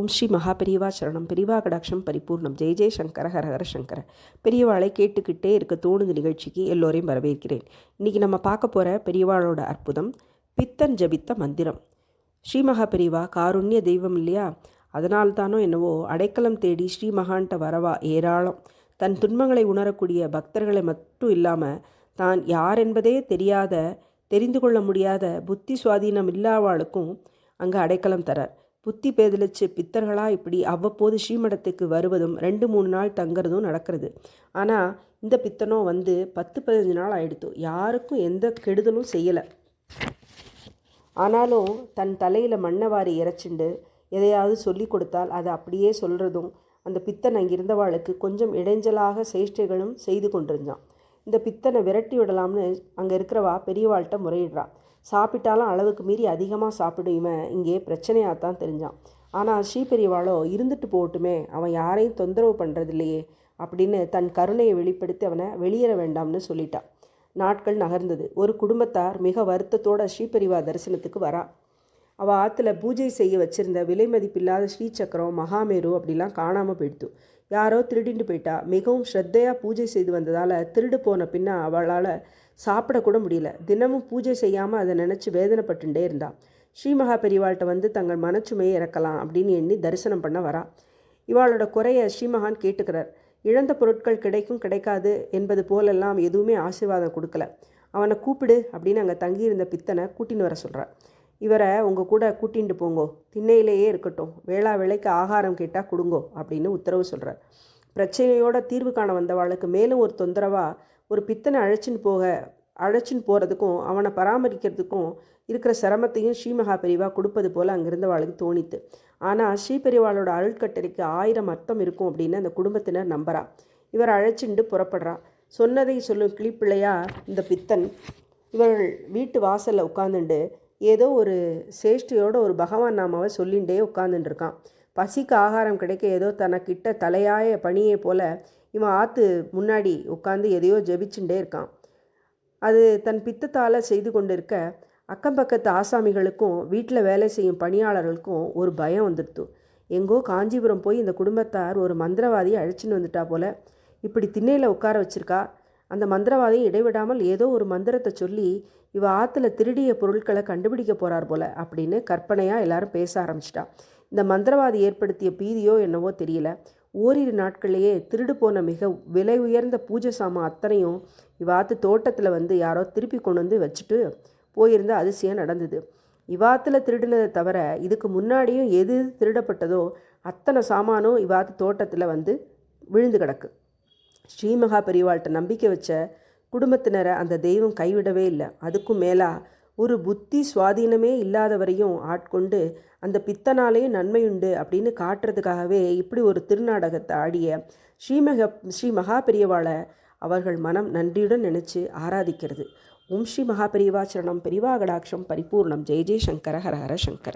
ஓம் ஸ்ரீ மகாபெரிவா சரணம். பெரியவா கடாட்சம் பரிபூர்ணம். ஜெய ஜெய சங்கர ஹர ஹர சங்கர. பெரியவாளை கேட்டுக்கிட்டே இருக்க தோணுது நிகழ்ச்சிக்கு எல்லோரையும் வரவேற்கிறேன். இன்றைக்கி நம்ம பார்க்க போகிற பெரியவாளோட அற்புதம் பித்தன் ஜபித்த மந்திரம். ஸ்ரீ மகாபெரிவா காருண்ய தெய்வம் இல்லையா? அதனால் தானோ என்னவோ அடைக்கலம் தேடி ஸ்ரீ மகான்ட்ட வரவா ஏராளம். தன் துன்பங்களை உணரக்கூடிய பக்தர்களை மட்டும் இல்லாமல் தான் யார் என்பதே தெரியாத தெரிந்து கொள்ள முடியாத புத்தி சுவாதீனம் இல்லாவாளுக்கும் அங்கே அடைக்கலம் தரார். புத்தி பேதலிச்சு பித்தர்களாக இப்படி அவ்வப்போது ஸ்ரீமடத்துக்கு வருவதும் ரெண்டு மூணு நாள் தங்குறதும் நடக்கிறது. ஆனால் இந்த பித்தனோ வந்து பத்து பதினஞ்சு நாள் ஆயிடுத்து. யாருக்கும் எந்த கெடுதலும் செய்யலை. ஆனாலும் தன் தலையில் மண்ணை வாரி இறைச்சிண்டு எதையாவது சொல்லி கொடுத்தால் அதை அப்படியே சொல்கிறதும் அந்த பித்தன் அங்கிருந்தவாளுக்கு கொஞ்சம் இடைஞ்சலாக சேஷ்டைகளும் செய்து கொண்டிருந்தான். இந்த பித்தனை விரட்டி விடலாம்னு அங்கே இருக்கிறவா பெரியவாள்கிட்ட முறையிடுறா. சாப்பிட்டாலும் அளவுக்கு மீறி அதிகமாக சாப்பிடும் இவன். இங்கே பிரச்சனையாக தான் தெரிஞ்சான் ஆனால் ஸ்ரீபெரியவாளோ இருந்துட்டு போகட்டுமே. அவன் யாரையும் தொந்தரவு பண்ணுறதில்லையே அப்படின்னு தன் கருணையை வெளிப்படுத்தி அவனை வெளியேற வேண்டாம்னு சொல்லிட்டான் நாட்கள் நகர்ந்தது. ஒரு குடும்பத்தார் மிக வருத்தத்தோட ஸ்ரீபெரிவா தரிசனத்துக்கு வரா. அவள் ஆற்றுல பூஜை செய்ய வச்சுருந்த விலை மதிப்பில்லாத ஸ்ரீசக்கரம் மகாமேரு அப்படிலாம் காணாமல் போயிடுத்து. யாரோ திருடிட்டு போயிட்டா. மிகவும் ஸ்ரத்தையாக பூஜை செய்து வந்ததால் திருடு போன பின்ன அவளால் சாப்பிடக்கூட முடியல. தினமும் பூஜை செய்யாமல் அதை நினச்சி வேதனைப்பட்டுட்டே இருந்தாள் ஸ்ரீமகா பெரியவாள்கிட்ட வந்து தங்கள் மனச்சுமையை இறக்கலாம் அப்படின்னு எண்ணி தரிசனம் பண்ண வரா. இவாளோட குறையை ஸ்ரீமகான் கேட்டுக்கிறார். இழந்த பொருட்கள் கிடைக்கும் கிடைக்காது என்பது போலெல்லாம் எதுவுமே ஆசீர்வாதம் கொடுக்கல. அவனை கூப்பிடு அப்படின்னு அங்கே தங்கியிருந்த பித்தனை கூட்டின்னு வர சொல்கிறார் இவரை உங்கள் கூட கூட்டிகிட்டு போங்கோ. திண்ணையிலேயே இருக்கட்டும். வேளா வேலைக்கு ஆகாரம் கேட்டால் கொடுங்கோ அப்படின்னு உத்தரவு சொல்கிறார் பிரச்சனையோட தீர்வு காண வந்தவாளுக்கு மேலும் ஒரு தொந்தரவாக ஒரு பித்தனை அழைச்சின்னு போக அழைச்சின்னு போகிறதுக்கும் அவனை பராமரிக்கிறதுக்கும் இருக்கிற சிரமத்தையும் ஸ்ரீமகா பெரிவா கொடுப்பது போல் அங்கிருந்தவாளுக்கு தோணித்து. ஆனால் ஸ்ரீபெரிவாளோட அருட்கட்டளைக்கு ஆயிரம் அர்த்தம் இருக்கும் அப்படின்னு அந்த குடும்பத்தினர் நம்புறா. இவர் அழைச்சிண்டு புறப்படுறா. சொன்னதை சொல்லும் கிளிப்பிள்ளையா இந்த பித்தன். இவர்கள் வீட்டு வாசலில் உட்காந்துண்டு ஏதோ ஒரு சேஷ்டியோட ஒரு பகவான் நாமாவை சொல்லிகிட்டே உட்காந்துட்டுருக்கான் பசிக்கு ஆகாரம் கிடைக்க ஏதோ தனக்கிட்ட தலையாய பணியை போல் இவன் ஆற்று முன்னாடி உட்காந்து எதையோ ஜெபிச்சுட்டே இருக்கான். அது தன் பித்தத்தால் செய்து கொண்டிருக்க அக்கம் பக்கத்து ஆசாமிகளுக்கும் வீட்டில் வேலை செய்யும் பணியாளர்களுக்கும் ஒரு பயம் வந்துடுத்து. எங்கோ காஞ்சிபுரம் போய் இந்த குடும்பத்தார் ஒரு மந்திரவாதியை அழைச்சின்னு வந்துட்டா போல். இப்படி திண்ணையில் உட்கார வச்சுருக்கா? அந்த மந்திரவாதி இடைவிடாமல் ஏதோ ஒரு மந்திரத்தை சொல்லி இவ ஆற்றுல திருடிய பொருட்களை கண்டுபிடிக்க போகிறார் போல அப்படின்னு கற்பனையாக எல்லாரும் பேச ஆரம்பிச்சிட்டா. இந்த மந்திரவாதி ஏற்படுத்திய பீதியோ என்னவோ தெரியல. ஓரிரு நாட்கள்லேயே திருடு போன மிக விலை உயர்ந்த பூஜை சாமான் அத்தனையும் இவாத்து தோட்டத்தில் வந்து யாரோ திருப்பி கொண்டு வந்து வச்சுட்டு போயிருந்த அதிசயம் நடந்தது. இவாத்தில் திருடினதை தவிர இதுக்கு முன்னாடியும் எது திருடப்பட்டதோ அத்தனை சாமானும் இவாத்து தோட்டத்தில் வந்து விழுந்து கிடக்கு. ஸ்ரீமகா பெரியவாள்கிட்ட நம்பிக்கை வச்ச குடும்பத்தினரை அந்த தெய்வம் கைவிடவே இல்லை. அதுக்கும் மேலாக ஒரு புத்தி சுவாதீனமே இல்லாதவரையும் ஆட்கொண்டு அந்த பித்தனாலேயும் நன்மையுண்டு அப்படின்னு காட்டுறதுக்காகவே இப்படி ஒரு திருநாடகத்தை ஆடிய ஸ்ரீமக ஸ்ரீ மகா பெரியவாளை அவர்கள் மனம் நன்றியுடன் நினச்சி ஆராதிக்கிறது. ஓம் ஸ்ரீ மகா பெரியவா சரணம் பெரியவா கடாட்சம் பரிபூர்ணம். ஜெய ஜெய் சங்கர ஹர ஹர சங்கர.